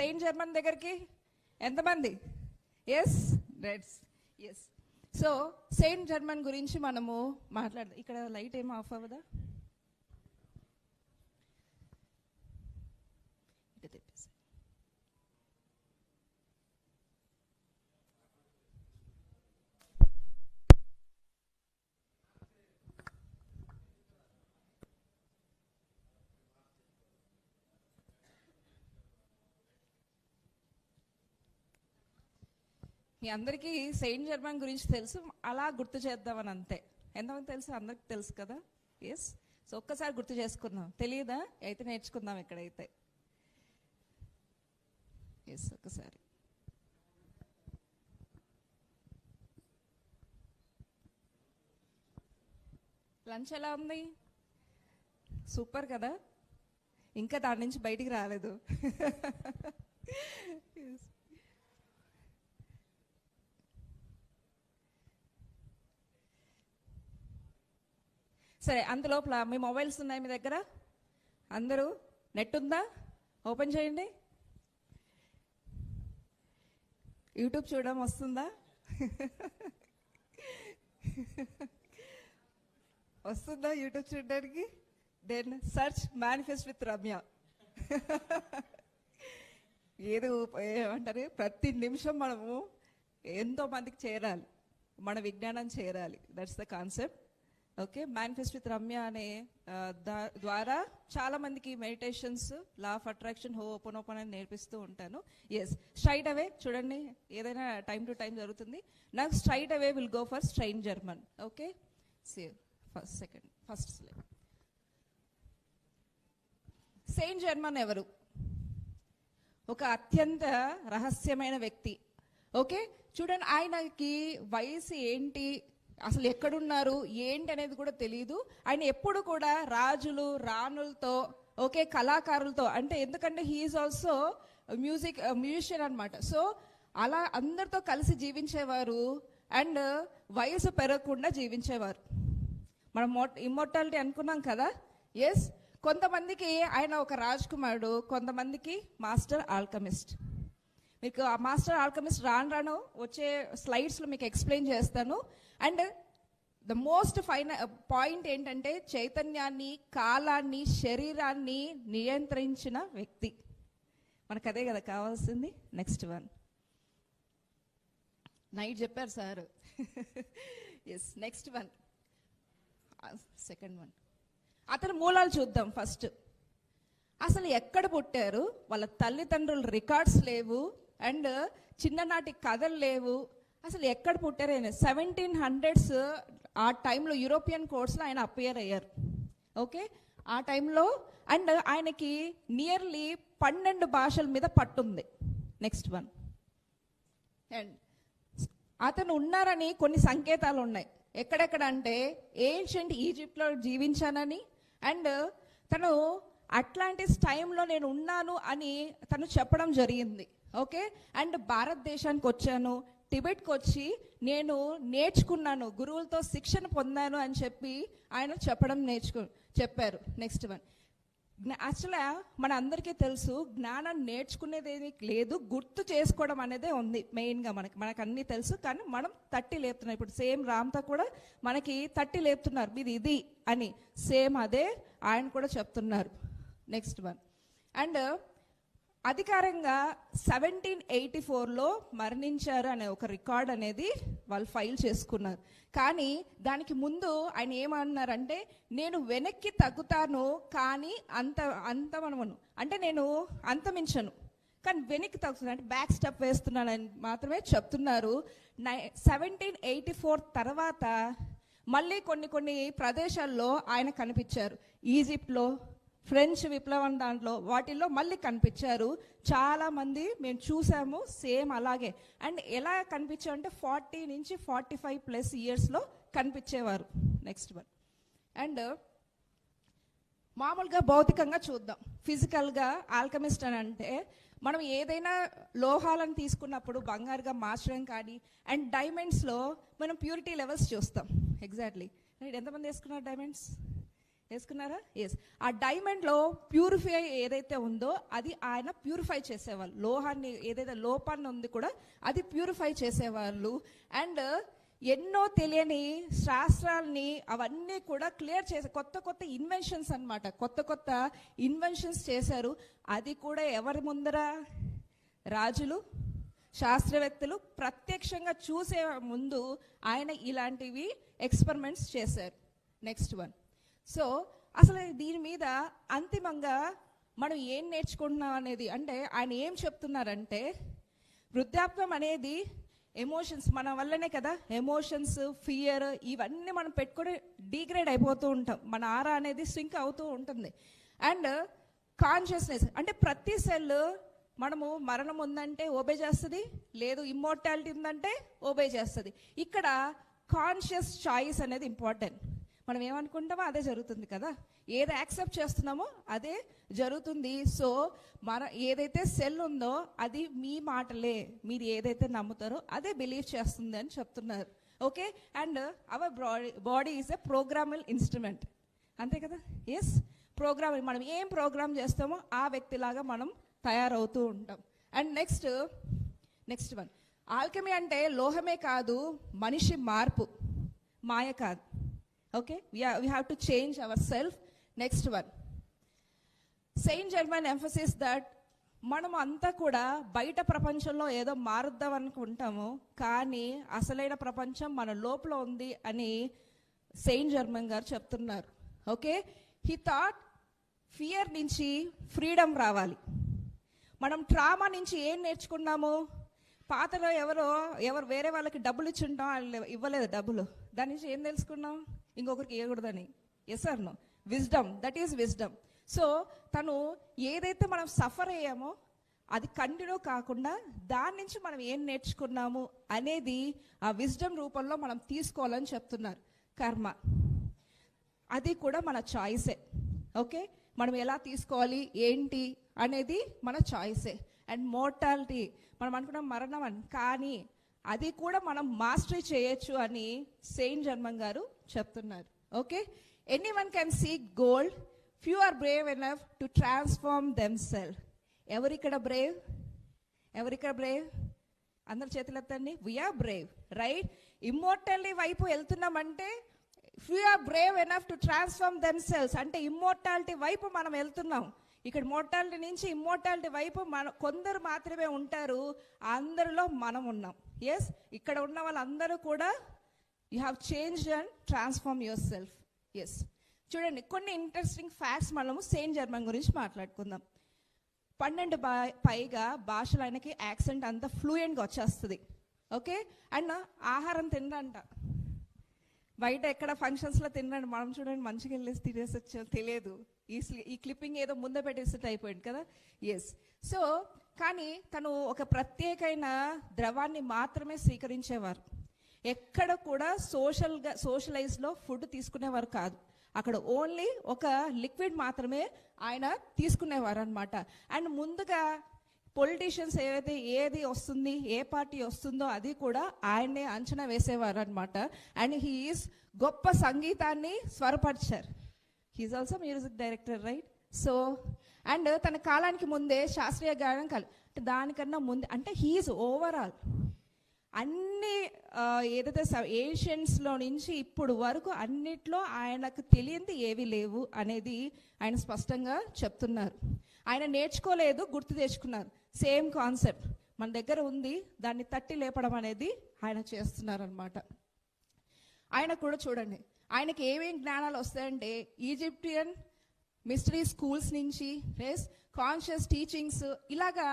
Saint Germain దగ్గరికి? ఎంతమంది? Yes రెడ్స్ ఎస్ సో సెయింట్ జర్మన్ గురించి మనము మాట్లాడదాం. ఇక్కడ లైట్ ఏం ఆఫ్ అవ్వదా ఇటు తిప్పేసి. మీ అందరికీ సెయింట్ జర్మన్ గురించి తెలుసు అలా గుర్తు చేద్దామని అంతే. ఎంతమంది తెలుసు? అందరికి తెలుసు కదా? ఎస్ సో ఒక్కసారి గుర్తు చేసుకుందాం. తెలియదా అయితే నేర్చుకుందాం ఇక్కడైతే. ఎస్ ఒక్కసారి. లంచ్ ఎలా ఉంది? సూపర్ కదా? ఇంకా దాని నుంచి బయటికి రాలేదు. సరే అంతలోపల మీ మొబైల్స్ ఉన్నాయి మీ దగ్గర? అందరూ? నెట్ ఉందా? ఓపెన్ చేయండి. యూట్యూబ్ చూడడం వస్తుందా? వస్తుందా యూట్యూబ్ చూడడానికి? Then search manifest with Ramya ఏదో ఏమంటారు? ప్రతి నిమిషం మనము ఎంతో మందికి చేరాలి. మన విజ్ఞానం చేరాలి. That's the concept okay manifest with Ramya అనే దా- ద్వారా చాలా మందికి మెడిటేషన్స్ లా ఆఫ్ అట్రాక్షన్ హో ఓపెన్ ఓపెన్ అని నేర్పిస్తూ ఉంటాను. ఎస్ స్ట్రైట్ అవే చూడండి ఏదైనా టైం టు టైం జరుగుతుంది. నాకు straight away will go for strain Germain okay see first second first Saint Germain ఎవరు? ఒక అత్యంత రహస్యమైన వ్యక్తి. ఓకే చూడండి ఆయనకి వయసు ఏంటి? అసలు ఎక్కడున్నారు ఏంటి అనేది కూడా తెలియదు ఆయన ఎప్పుడు కూడా రాజులు రాణులతో ఓకే కళాకారులతో అంటే ఎందుకంటే he is also music musician అనమాట సో అలా అందరితో కలిసి జీవించేవారు అండ్ వయసు పెరగకుండా జీవించేవారు. మనం ఇమ్మోర్టాలిటీ అనుకున్నాం కదా? ఎస్ కొంతమందికి ఆయన ఒక రాజకుమారుడు కొంతమందికి మాస్టర్ ఆల్కమిస్ట్. మీకు ఆ మాస్టర్ ఆల్కమిస్ట్ రాను రాను వచ్చే స్లైడ్స్లో మీకు ఎక్స్ప్లెయిన్ చేస్తాను. And the most fine point ఏంటంటే చైతన్యాన్ని కాలాన్ని శరీరాన్ని నియంత్రించిన వ్యక్తి. మనకు అదే కదా కావాల్సింది. నెక్స్ట్ వన్ నైట్ చెప్పారు sir. Yes next one second one అతని మూలాలు చూద్దాం ఫస్ట్ అసలు ఎక్కడ పుట్టారు? వాళ్ళ తల్లిదండ్రుల రికార్డ్స్ లేవు. అండ్ చిన్ననాటి కథలు లేవు. అసలు ఎక్కడ పుట్టారు ఆయన? సెవెంటీన్ హండ్రెడ్స్ ఆ టైంలో యూరోపియన్ కోర్ట్స్లో ఆయన అపియర్ అయ్యారు. ఓకే ఆ టైంలో అండ్ ఆయనకి నియర్లీ పన్నెండు భాషల మీద పట్టుంది. నెక్స్ట్ వన్ అండ్ అతను ఉన్నారని కొన్ని సంకేతాలు ఉన్నాయి. ఎక్కడెక్కడ అంటే ఏన్షియంట్ ఈజిప్ట్లో జీవించానని అండ్ తను అట్లాంటిస్ టైంలో నేను ఉన్నాను అని తను చెప్పడం జరిగింది. ఓకే? అండ్ భారతదేశానికి వచ్చాను టిబెట్కి వచ్చి నేను నేర్చుకున్నాను. గురువులతో శిక్షణ పొందాను అని చెప్పి ఆయన చెప్పడం నేర్చుకు చెప్పారు. నెక్స్ట్ వన్ యాక్చువల్గా మన అందరికీ తెలుసు జ్ఞానం నేర్చుకునేది లేదు. గుర్తు చేసుకోవడం అనేదే ఉంది మెయిన్గా మనకి. మనకు అన్నీ తెలుసు కానీ మనం తట్టి లేపుతున్నాం. ఇప్పుడు సేమ్ రామ్తో కూడా మనకి తట్టి లేపుతున్నారు. మీది ఇది అని. సేమ్ అదే ఆయన కూడా చెప్తున్నారు. నెక్స్ట్ వన్ అండ్ అధికారంగా సెవెంటీన్ ఎయిటీ ఫోర్లో మరణించారు అనే ఒక రికార్డ్ అనేది వాళ్ళు ఫైల్ చేసుకున్నారు. కానీ దానికి ముందు ఆయన ఏమన్నారంటే నేను వెనక్కి తగ్గుతాను కానీ అంత అంతమనను అంటే నేను అంతమించను కానీ వెనక్కి తగ్గుతున్నాను అంటే బ్యాక్ స్టెప్ వేస్తున్నానని మాత్రమే చెప్తున్నారు. నై సెవెంటీన్ ఎయిటీ ఫోర్ తర్వాత మళ్ళీ కొన్ని కొన్ని ప్రదేశాల్లో ఆయన కనిపించారు. ఈజిప్ట్లో ఫ్రెంచ్ విప్లవం దాంట్లో వాటిల్లో మళ్ళీ కనిపించారు. చాలామంది మేము చూసాము సేమ్ అలాగే. అండ్ ఎలా కనిపించారు అంటే ఫార్టీ నుంచి ఫార్టీ ఫైవ్ ప్లస్ ఇయర్స్లో కనిపించేవారు. నెక్స్ట్ వన్ అండ్ మామూలుగా భౌతికంగా చూద్దాం. ఫిజికల్గా ఆల్కమిస్ట్ అని అంటే మనం ఏదైనా లోహాలను తీసుకున్నప్పుడు బంగారుగా మార్చడం కానీ అండ్ డైమండ్స్లో మనం ప్యూరిటీ లెవెల్స్ చూస్తాం. ఎగ్జాక్ట్లీ ఎంతమంది వేసుకున్నారు డైమండ్స్ వేసుకున్నారా? ఎస్ ఆ డైమండ్లో ప్యూరిఫై ఏదైతే ఉందో అది ఆయన ప్యూరిఫై చేసేవాళ్ళు. లోహాన్ని ఏదైతే లోపాన్ని ఉంది కూడా అది ప్యూరిఫై చేసేవాళ్ళు. అండ్ ఎన్నో తెలియని శాస్త్రాల్ని అవన్నీ కూడా క్లియర్ చేసే కొత్త కొత్త ఇన్వెన్షన్స్ అనమాట కొత్త కొత్త ఇన్వెన్షన్స్ చేశారు. అది కూడా ఎవరి ముందర? రాజులు శాస్త్రవేత్తలు ప్రత్యక్షంగా చూసే ముందు ఆయన ఇలాంటివి ఎక్స్పెరిమెంట్స్ చేశారు. నెక్స్ట్ వన్ సో అసలు దీని మీద అంతిమంగా మనం ఏం నేర్చుకుంటున్నాం అనేది అంటే ఆయన ఏం చెప్తున్నారంటే వృద్ధాప్యం అనేది ఎమోషన్స్ మన వల్లనే కదా. ఎమోషన్స్ ఫియర్ ఇవన్నీ మనం పెట్టుకొని డీగ్రేడ్ అయిపోతూ ఉంటాం. మన ఆరా అనేది సింక్ అవుతూ ఉంటుంది. అండ్ కాన్షియస్నెస్ అంటే ప్రతి సెల్ మనము మరణం ఉందంటే ఓబే చేస్తుంది లేదు ఇమ్మోర్టాలిటీ ఉందంటే ఓబే చేస్తుంది. ఇక్కడ కాన్షియస్ చాయిస్ అనేది ఇంపార్టెంట్ మనం ఏమనుకుంటామో అదే జరుగుతుంది కదా. ఏది యాక్సెప్ట్ చేస్తున్నామో అదే జరుగుతుంది. సో మన ఏదైతే సెల్ ఉందో అది మీ మాటలే మీరు ఏదైతే నమ్ముతారో అదే బిలీవ్ చేస్తుంది అని చెప్తున్నారు. Okay? And our body body is a programmable instrument. అంతే కదా? ఎస్ ప్రోగ్రామ్ మనం ఏం ప్రోగ్రామ్ చేస్తామో ఆ వ్యక్తిలాగా మనం తయారవుతూ ఉంటాం. And next next one. Alchemy అంటే లోహమే కాదు మనిషి మార్పు. మాయ కాదు. Okay we have to change our self next one Saint Germain emphasis that మనం అంతా కూడా బయట ప్రపంచంలో ఏదో మారుద్దాం అనుకుంటాము కానీ అసలైన ప్రపంచం మన లోపల ఉంది అని సెయింట్ జర్మన్ గారు చెప్తున్నారు. ఓకే హీ థాట్ ఫియర్ నుంచి ఫ్రీడమ్ రావాలి. మనం ట్రామా నుంచి ఏం నేర్చుకున్నాము? పాతలో ఎవరో ఎవరు వేరే వాళ్ళకి డబ్బులు ఇచ్చి ఉంటాం వాళ్ళు ఇవ్వలేదు డబ్బులు. దాని నుంచి ఏం తెలుసుకున్నాం? ఇంకొకరికి ఇవ్వకూడదని. Yes sir no wisdom that is wisdom so తను ఏదైతే మనం సఫర్ అయ్యామో అది కంటిన్యూ కాకుండా దాని నుంచి మనం ఏం నేర్చుకున్నాము అనేది ఆ విజ్డమ్ రూపంలో మనం తీసుకోవాలని చెప్తున్నారు. కర్మ. అది కూడా మన చాయిసే ఓకే మనం ఎలా తీసుకోవాలి? ఏంటి? అనేది మన చాయిసే అండ్ మోర్టాలిటీ మనం అనుకున్నాం మరణం అని. కానీ అది కూడా మనం మాస్టరీ చేయొచ్చు అని సెయింట్ జన్మన్ గారు చెప్తున్నారు. Okay anyone can seek gold few are brave enough to transform them cell ఎవరిక్కడ brave ఎవరిక్కడ బ్రేవ్ అందరి చేతులు ఎత్తండి. We are brave right immortality వైపు వెళ్తున్నామంటే few are brave enough to transform them cells అంటే ఇమ్మోర్టాలిటీ వైపు మనం వెళ్తున్నాం. ఇక్కడ మోర్టాలిటీ నుంచి ఇమ్మోర్టాలిటీ వైపు మన కొందరు మాత్రమే ఉంటారు అందరిలో మనం ఉన్నాం. ఎస్ ఇక్కడ ఉన్న వాళ్ళందరూ కూడా you have change and transform your self yes చూడండి కొన్ని ఇంట్రెస్టింగ్ ఫ్యాక్ట్స్ మనము సెయింట్ జర్మన్ గురించి మాట్లాడుకుందాం. పన్నెండు బా పైగా భాషలు ఆయనకి యాక్సెంట్ అంతా ఫ్లూయెంట్గా వచ్చేస్తుంది. ఓకే అండ్ ఆహారం తినడంట బయట ఎక్కడ ఫంక్షన్స్లో తినడండి మనం చూడండి మంచిగా వెళ్ళేసి తినేసి వచ్చా తెలియదు. ఈ స్లి- ఈ క్లిప్పింగ్ ఏదో ముందే పెట్టేసినట్టు అయిపోయింది కదా? ఎస్ సో కానీ తను ఒక ప్రత్యేకమైన ద్రవాన్ని మాత్రమే స్వీకరించేవారు. ఎక్కడ కూడా సోషల్గా సోషలైజ్లో ఫుడ్ తీసుకునేవారు కాదు. అక్కడ ఓన్లీ ఒక లిక్విడ్ మాత్రమే ఆయన తీసుకునేవారు అనమాట అండ్ ముందుగా పొలిటీషియన్స్ ఏదైతే ఏది వస్తుంది ఏ పార్టీ వస్తుందో అది కూడా ఆయన్నే అంచనా వేసేవారు అనమాట అండ్ హీఈస్ గొప్ప సంగీతాన్ని స్వరపరిచారు. He's also music director right so and తన కాలానికి ముందే శాస్త్రీయ గానం కలి అంటే దానికన్నా ముందు అంటే హీఈస్ ఓవరాల్ అన్ని ఏదైతే ఏషియన్స్లో నుంచి ఇప్పుడు వరకు అన్నిట్లో ఆయనకు తెలియంది ఏవి లేవు అనేది ఆయన స్పష్టంగా చెప్తున్నారు. ఆయన నేర్చుకోలేదు గుర్తు తెచ్చుకున్నారు. సేమ్ కాన్సెప్ట్ మన దగ్గర ఉంది దాన్ని తట్టి లేపడం అనేది ఆయన చేస్తున్నారు అనమాట ఆయన కూడా చూడండి. ఆయనకి ఏమేం జ్ఞానాలు వస్తాయంటే ఈజిప్టియన్ మిస్టరీ స్కూల్స్ నుంచి ప్లేస్ కాన్షియస్ టీచింగ్స్ ఇలాగా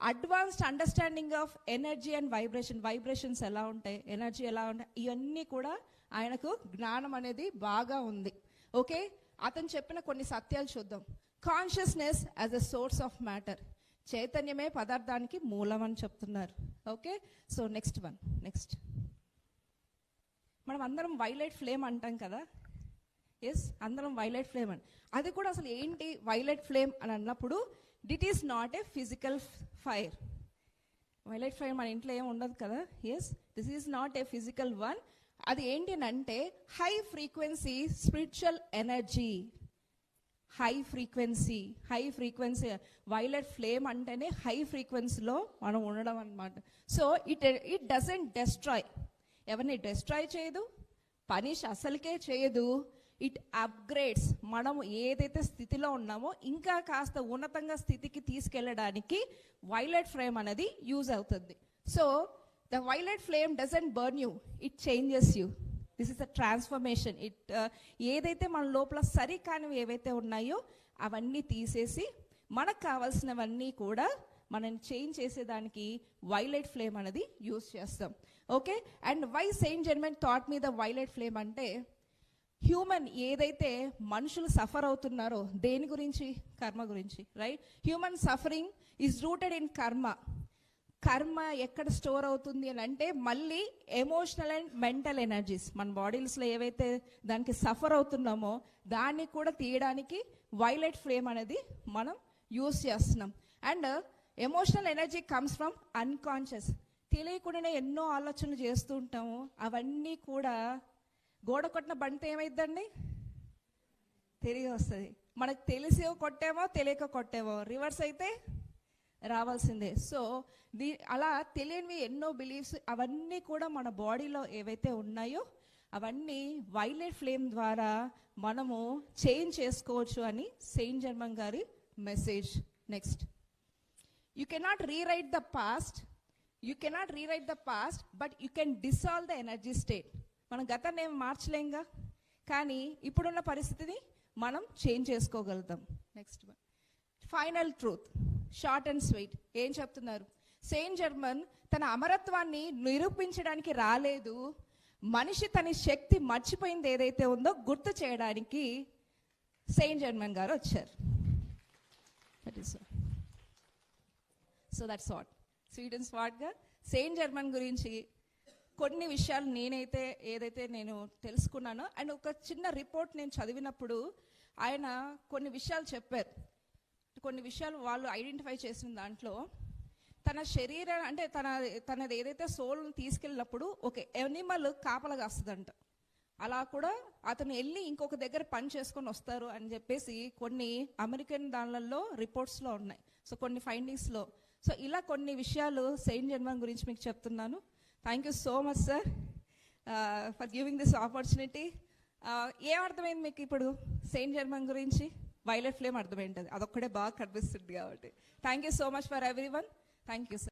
advanced understanding of energy and vibration vibrations ఎలా ఉంటాయి ఎనర్జీ ఎలా ఉంటాయి ఇవన్నీ కూడా ఆయనకు జ్ఞానం అనేది బాగా ఉంది. ఓకే అతను చెప్పిన కొన్ని సత్యాలు చూద్దాం. Consciousness as a source of matter చైతన్యమే పదార్థానికి మూలం అని చెప్తున్నారు. Okay so next one next మనం అందరం వైలెట్ ఫ్లేమ్ అంటాం కదా? ఎస్ అందరం వైలెట్ ఫ్లేమ్ అని. అది కూడా అసలు ఏంటి వైలెట్ ఫ్లేమ్ అని అన్నప్పుడు it is not a physical fire violet flame మన ఇంట్లో ఏం ఉండదు కదా? Yes this is not a physical one అది ఏంటి అని అంటే high frequency spiritual energy high frequency high frequency violet flame అంటేనే హై ఫ్రీక్వెన్సీలో మనం ఉండడం అనమాట so it it doesn't destroy. ఎవరిని డెస్ట్రాయ్ చేయదు పనిష్ అసలుకే చేయదు. It upgrades. మనం ఏదైతే స్థితిలో ఉన్నామో ఇంకా కాస్త ఉన్నతంగా స్థితికి తీసుకెళ్ళడానికి వైలెట్ ఫ్లేమ్ అనేది యూజ్ అవుతుంది. So the violet flame doesn't burn you it changes you. This is a transformation it ఏదైతే మన లోపల సరికానివి ఏవైతే ఉన్నాయో అవన్నీ తీసేసి మనకు కావాల్సినవన్నీ కూడా మనం చేంజ్ చేసేదానికి వైలెట్ ఫ్లేమ్ అనేది యూస్ చేస్తాం. Okay and why Saint Germain thought మీద వైలెట్ ఫ్లేమ్ అంటే హ్యూమన్ ఏదైతే మనుషులు సఫర్ అవుతున్నారో దేని గురించి? కర్మ గురించి right human suffering is rooted in karma karma ఎక్కడ స్టోర్ అవుతుంది అని అంటే మళ్ళీ ఎమోషనల్ అండ్ మెంటల్ ఎనర్జీస్ మన బాడీస్లో ఏవైతే దానికి సఫర్ అవుతున్నామో దాన్ని కూడా తీయడానికి వైలెట్ ఫ్లేమ్ అనేది మనం యూస్ చేస్తున్నాం. And emotional energy comes from unconscious తెలియకుండానే ఎన్నో ఆలోచనలు చేస్తూ ఉంటాము. అవన్నీ కూడా గోడ కొట్టిన బంట ఏమైందండి? తిరిగి వస్తుంది. మనకు తెలిసేవో కొట్టేమో తెలియక కొట్టేమో. రివర్స్ అయితే రావాల్సిందే. సో దీ అలా తెలియనివి ఎన్నో బిలీఫ్స్ అవన్నీ కూడా మన బాడీలో ఏవైతే ఉన్నాయో అవన్నీ వైలెట్ ఫ్లేమ్ ద్వారా మనము చేంజ్ చేసుకోవచ్చు అని సెయింట్ జర్మన్ గారి message. Next. You cannot rewrite the past you cannot rewrite the past but you can dissolve the energy state మనం గతాన్ని ఏం మార్చలేంగా? కానీ ఇప్పుడున్న పరిస్థితిని మనం చేంజ్ చేసుకోగలుగుతాం. Next final truth short and sweet. ఏం చెప్తున్నారు? సెయింట్ జర్మన్ తన అమరత్వాన్ని నిరూపించడానికి రాలేదు. మనిషి తన శక్తి మర్చిపోయింది ఏదైతే ఉందో గుర్తు చేయడానికి సెయింట్ జర్మన్ గారు వచ్చారు. That is so that's what sweet and స్వాట్గా Saint Germain గురించి కొన్ని విషయాలు నేనైతే ఏదైతే నేను తెలుసుకున్నానో అండ్ ఒక చిన్న రిపోర్ట్ నేను చదివినప్పుడు ఆయన కొన్ని విషయాలు చెప్పారు. కొన్ని విషయాలు వాళ్ళు ఐడెంటిఫై చేసిన దాంట్లో తన శరీరం అంటే తన తనది ఏదైతే సోల్ని తీసుకెళ్ళినప్పుడు ఒక ఎనిమల్ కాపలగా కాస్తుందంట. అలా కూడా అతను వెళ్ళి ఇంకొక దగ్గర పని చేసుకొని వస్తారు అని చెప్పేసి కొన్ని అమెరికన్ దానిలలో రిపోర్ట్స్లో ఉన్నాయి. సో కొన్ని ఫైండింగ్స్లో. సో ఇలా కొన్ని విషయాలు సెయింట్ జన్మన్ గురించి మీకు చెప్తున్నాను. Thank you so much sir for giving this opportunity ఏం అర్థమైంది మీకు ఇప్పుడు సెయింట్ జర్మన్ గురించి? వైలెట్ ఫ్లేమ్ అర్థమైంటుంది. అదొక్కడే బాగా కనిపిస్తుంది కాబట్టి. Thank you so much for everyone thank you sir